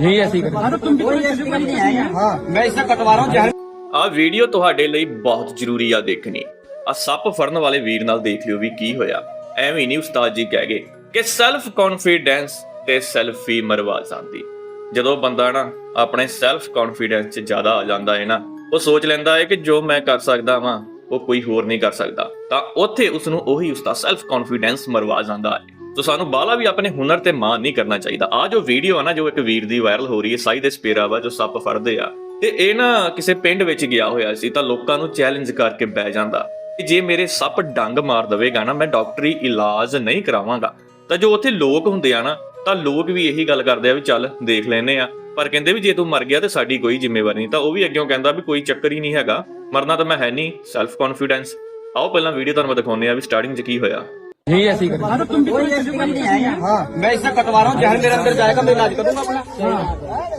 ਜੀ ਐਸੀ ਹਾਂ ਮੈਂ ਇਸਾ ਕਟਵਾ ਰਹਾ ਹੂੰ ਜਹਿਰ ਆ ਵੀਡੀਓ ਤੁਹਾਡੇ ਲਈ ਬਹੁਤ ਜ਼ਰੂਰੀ ਆ ਦੇਖਣੀ ਆ ਸੱਪ ਫੜਨ ਵਾਲੇ ਵੀਰ ਨਾਲ ਦੇਖ ਲਿਓ ਵੀ ਕੀ ਜਦੋਂ ਬੰਦਾ ਨਾ ਆਪਣੇ ਸੈਲਫ ਕੌਨਫੀਡੈਂਸ 'ਚ ਜ਼ਿਆਦਾ ਆ ਜਾਂਦਾ ਹੈ ਨਾ ਉਹ ਸੋਚ ਲੈਂਦਾ ਹੈ ਕਿ ਜੋ ਮੈਂ ਕਰ ਸਕਦਾ ਵਾਂ ਉਹ ਕੋਈ ਹੋਰ ਨਹੀਂ ਕਰ ਸਕਦਾ ਤਾਂ ਉੱਥੇ ਉਸ ਉਹੀ ਉਸ ਸੈਲਫ ਕੌਨਫੀਡੈਂਸ ਮਰਵਾ ਜਾਂਦਾ ਹੈ ਸੋ ਸਾਨੂੰ ਬਾਲਾ ਵੀ ਆਪਣੇ ਹੁਨਰ ਤੇ ਮਾਣ ਨਹੀਂ ਕਰਨਾ ਚਾਹੀਦਾ। ਆ ਜੋ ਵੀਡੀਓ ਆ ਨਾ, ਜੋ ਇੱਕ ਵੀਰ ਦੀ ਵਾਇਰਲ ਹੋ ਰਹੀ ਹੈ, ਸਾਈ ਦੇ ਸਪੇਰਾ ਵਾ, ਜੋ ਸੱਪ ਫੜਦੇ ਆ। ਤੇ ਇਹ ਨਾ ਕਿਸੇ ਪਿੰਡ ਵਿੱਚ ਗਿਆ ਹੋਇਆ ਸੀ ਤਾਂ ਲੋਕਾਂ ਨੂੰ ਚੈਲੰਜ ਕਰਕੇ ਬਹਿ ਜਾਂਦਾ। ਕਿ ਜੇ ਮੇਰੇ ਸੱਪ ਡੰਗ ਮਾਰ ਦੇਵੇਗਾ ਨਾ, ਮੈਂ ਡਾਕਟਰੀ ਇਲਾਜ ਨਹੀਂ ਕਰਾਵਾਂਗਾ। ਤਾਂ ਜੋ ਉੱਥੇ ਲੋਕ ਹੁੰਦੇ ਆ ਨਾ, ਤਾਂ ਲੋਕ ਵੀ ਇਹੀ ਗੱਲ ਕਰਦੇ ਆ ਵੀ ਚੱਲ ਦੇਖ ਲੈਨੇ ਆ। ਪਰ ਕਹਿੰਦੇ ਵੀ ਜੇ ਤੂੰ ਮਰ ਗਿਆ ਤੇ ਸਾਡੀ ਕੋਈ ਜ਼ਿੰਮੇਵਾਰੀ ਨਹੀਂ। ਤਾਂ ਉਹ ਵੀ ਅੱਗਿਓਂ ਕਹਿੰਦਾ ਵੀ ਕੋਈ ਚੱਕਰ ਹੀ ਨਹੀਂ ਹੈਗਾ। ਮਰਨਾ ਤਾਂ ਮੈਂ ਹੈ ਨਹੀਂ ਸੈਲਫ ਕੌਨਫੀਡੈਂਸ ਆਓ ਪਹਿਲਾਂ ਵੀਡੀਓ ਤੁਹਾਨੂੰ ਦਿਖਾਉਂਦੇ ਆ ਵੀ ਸਟਾਰਟਿੰਗ 'ਚ ਕੀ ਹੋਇਆ। नहीं ऐसी कर हाँ तो तुम भी कोई ऐसी बात नहीं है हाँ मैं इसे कटवा रहा हूँ जहर मेरे अंदर जाएगा मैं इलाज करूंगा अपना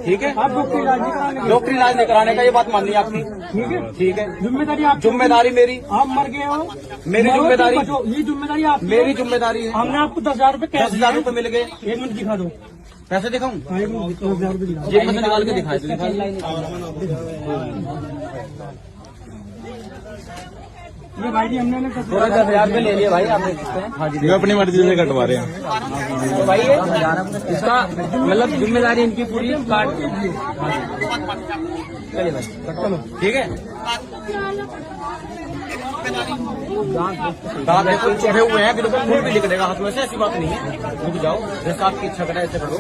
ठीक है आप डॉक्टर इलाज नहीं कराने डॉक्टर इलाज नहीं कराने का ये बात माननी है आपकी ठीक है ठीक है जिम्मेदारी आप जिम्मेदारी मेरी आप मर गए हो मेरी मरो तो जिम्मेदारी- बचो। ये जिम्मेदारी आप मेरी जिम्मेदारी है हमने आपको दस हजार रूपए दस कैश हजार दिए रुपए मिल गए एक मिनट दिखा दो पैसे दिखाऊं हाँ, एक मिनट दस हजार रूपए दिखा ये मैंने निकाल के दिखाया तो दिखा ये भाई जी हमने थोड़ा दस हज़ार ले लिए भाई आपने किससे हाँ। ये अपनी मर्ज़ी से कटवा रहे हैं। तो भाई ये इसका मतलब ज़िम्मेदारी इनकी पूरी काट चलिए भाई ठीक है? दांत बिल्कुल चढ़े हुए हैं बिल्कुल खून भी निकलेगा हाथ में से ऐसी बात नहीं है। रुक जाओ जैसे आपकी इच्छा करे ऐसे करो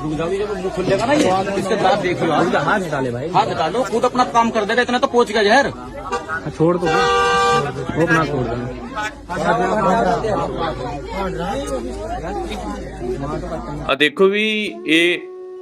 रुको भैया। रुक जाओ ये जब खुलेगा ना ये इसके दांत देख लो आप हाथ डाले भाई हाथ डालो खुद अपना काम कर देगा इतना तो पहुंच गया जहर छोड़ दो वो ना छोड़ देना ਆ ਦੇਖੋ ਵੀ ਇਹ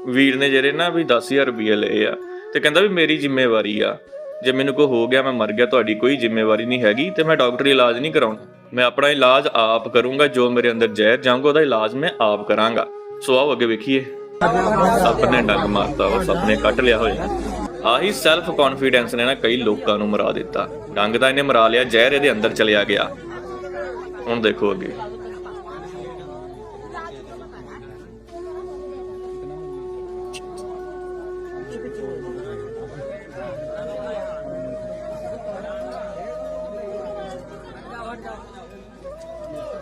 ਵੀਰ ਨੇ ਜਿਹੜੇ ਨਾ ਵੀ 10000 ਰੁਪਏ ਲਏ ਆ ਤੇ ਕਹਿੰਦਾ ਵੀ ਮੇਰੀ ਜ਼ਿੰਮੇਵਾਰੀ ਆ ਜੇ ਮੈਨੂੰ ਕੋਈ ਹੋ ਗਿਆ ਮੈਂ ਮਰ ਗਿਆ ਤੁਹਾਡੀ ਕੋਈ ਜ਼ਿੰਮੇਵਾਰੀ ਨਹੀਂ ਹੈਗੀ ਤੇ ਮੈਂ ਡਾਕਟਰੀ ਇਲਾਜ ਨਹੀਂ ਕਰਾਉਣਾ ਮੈਂ ਆਪਣਾ ਇਲਾਜ ਆਪ ਕਰੂੰਗਾ ਜੋ ਮੇਰੇ ਅੰਦਰ ਜ਼ਹਿਰ ਜਾਊਗਾ ਉਹਦਾ ਇਲਾਜ ਮੈਂ ਆਪ ਕਰਾਂਗਾ ਸੋ ਆਓ ਅੱਗੇ ਵੇਖੀਏ ਸੱਪ ਨੇ ਡੰਗ ਮਾਰਤਾ ਉਹ ਸੱਪ ਨੇ ਕੱਟ ਲਿਆ ਹੋਇਆ। ਆਹੀ ਸੈਲਫ ਕੌਨਫੀਡੈਂਸ ਨੇ ਨਾ ਕਈ ਲੋਕਾਂ ਨੂੰ ਮਰਾ ਦਿੱਤਾ। ਡੰਗ ਦਾ ਇਹਨੇ ਮਰਾ ਲਿਆ, ਜ਼ਹਿਰ ਇਹਦੇ ਅੰਦਰ ਚਲਿਆ ਗਿਆ। ਹੁਣ ਦੇਖੋ ਅੱਗੇ।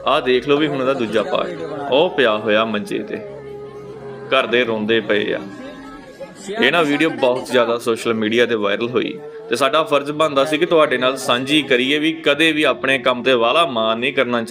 ਆਹ ਦੇਖ ਲਓ ਵੀ ਹੁਣ ਉਹਦਾ ਦੂਜਾ ਪਾਰਟ। ਉਹ ਪਿਆ ਹੋਇਆ ਮੰਜੇ ਤੇ। ਘਰ ਦੇ ਰੋਂਦੇ ਪਏ ਆ। ਇਹ ਨਾ ਵੀਡੀਓ ਬਹੁਤ ਜ਼ਿਆਦਾ ਸੋਸ਼ਲ ਮੀਡੀਆ ਤੇ ਵਾਇਰਲ ਹੋਈ ਤੇ ਸਾਡਾ ਫਰਜ਼ ਬਣਦਾ ਸੀ ਕਿ ਤੁਹਾਡੇ ਨਾਲ ਸਾਂਝੀ ਕਰੀਏ ਵੀ ਕਦੇ ਵੀ ਆਪਣੇ ਕੰਮ ਤੇ ਵਾਲਾ ਮਾਨ ਨਹੀਂ ਕਰਨਾ ਚਾਹੀਦਾ।